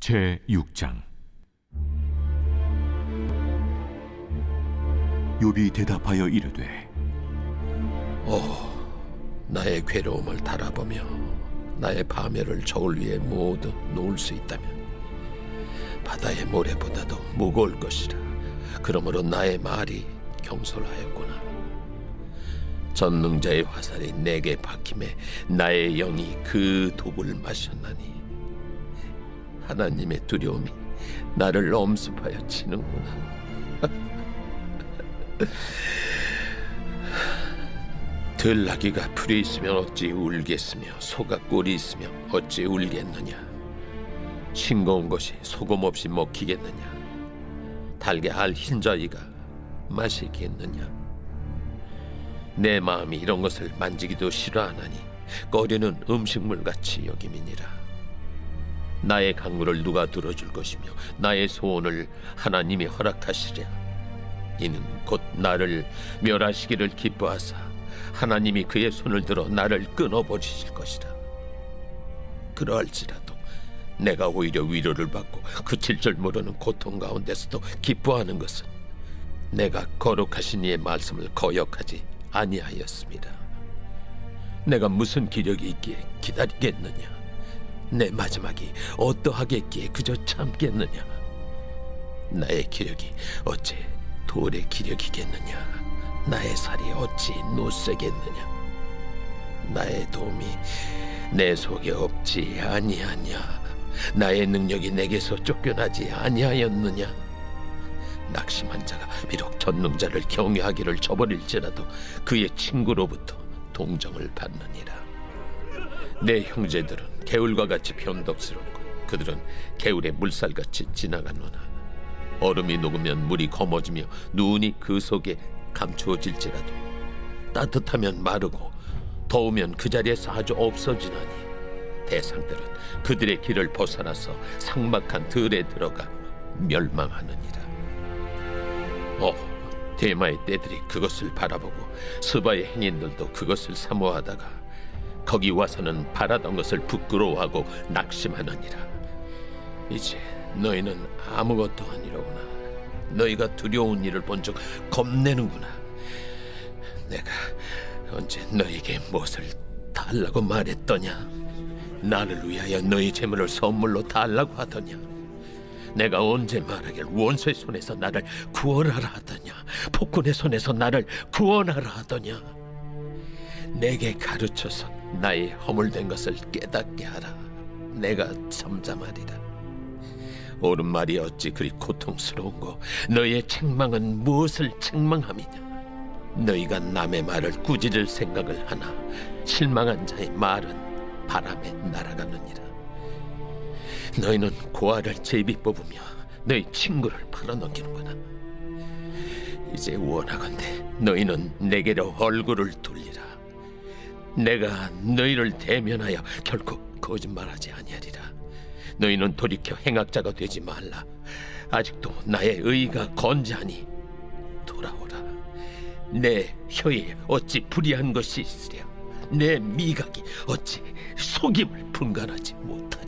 제 6장 욥이 대답하여 이르되 오, 나의 괴로움을 달아보며 나의 파멸을 저울 위에 모두 놓을 수 있다면 바다의 모래보다도 무거울 것이라. 그러므로 나의 말이 경솔하였구나. 전능자의 화살이 내게 박힘에 나의 영이 그 독을 마셨나니 하나님의 두려움이 나를 엄습하여 치는구나. 들나귀가 풀이 있으면 어찌 울겠으며 소가 꼴이 있으면 어찌 울겠느냐? 싱거운 것이 소금 없이 먹히겠느냐? 달게 알 흰자위가 마시겠느냐? 내 마음이 이런 것을 만지기도 싫어하나니 꺼리는 음식물 같이 여김이니라 나의 강물을 누가 들어줄 것이며 나의 소원을 하나님이 허락하시랴 이는 곧 나를 멸하시기를 기뻐하사 하나님이 그의 손을 들어 나를 끊어버리실 것이라. 그러할지라도 내가 오히려 위로를 받고 그칠 줄 모르는 고통 가운데서도 기뻐하는 것은 내가 거룩하신 이의 말씀을 거역하지 아니하였습니다. 내가 무슨 기력이 있기에 기다리겠느냐? 내 마지막이 어떠하겠기에 그저 참겠느냐? 나의 기력이 어찌 돌의 기력이겠느냐? 나의 살이 어찌 노쇠겠느냐? 나의 도움이 내 속에 없지 아니하냐? 나의 능력이 내게서 쫓겨나지 아니하였느냐? 낙심한 자가 비록 전능자를 경외하기를 저버릴지라도 그의 친구로부터 동정을 받느니라. 내 형제들은 개울과 같이 변덕스럽고 그들은 개울의 물살같이 지나가노나 얼음이 녹으면 물이 검어지며 눈이 그 속에 감추어질지라도 따뜻하면 마르고 더우면 그 자리에서 아주 없어지나니 대상들은 그들의 길을 벗어나서 상막한 들에 들어가 멸망하느니라. 어, 대마의 떼들이 그것을 바라보고 스바의 행인들도 그것을 사모하다가 거기 와서는 바라던 것을 부끄러워하고 낙심하느니라. 이제 너희는 아무것도 아니로구나. 너희가 두려운 일을 본적 겁내는구나. 내가 언제 너희에게 무엇을 달라고 말했더냐? 나를 위하여 너희 재물을 선물로 달라고 하더냐? 내가 언제 말하길 원수의 손에서 나를 구원하라 하더냐? 폭군의 손에서 나를 구원하라 하더냐? 내게 가르쳐서 나의 허물된 것을 깨닫게 하라. 내가 잠잠하리라. 옳은 말이 어찌 그리 고통스러운고 너희의 책망은 무엇을 책망함이냐 너희가 남의 말을 꾸짖을 생각을 하나 실망한 자의 말은 바람에 날아가느니라 너희는 고아를 제비 뽑으며 너희 친구를 팔아넘기는구나 이제 원하건대 너희는 내게로 얼굴을 돌리라 내가 너희를 대면하여 결코 거짓말하지 아니하리라 너희는 돌이켜 행악자가 되지 말라. 아직도 나의 의가 건재하니 돌아오라. 내 혀에 어찌 불의한 것이 있으랴. 내 미각이 어찌 속임을 분간하지 못하랴.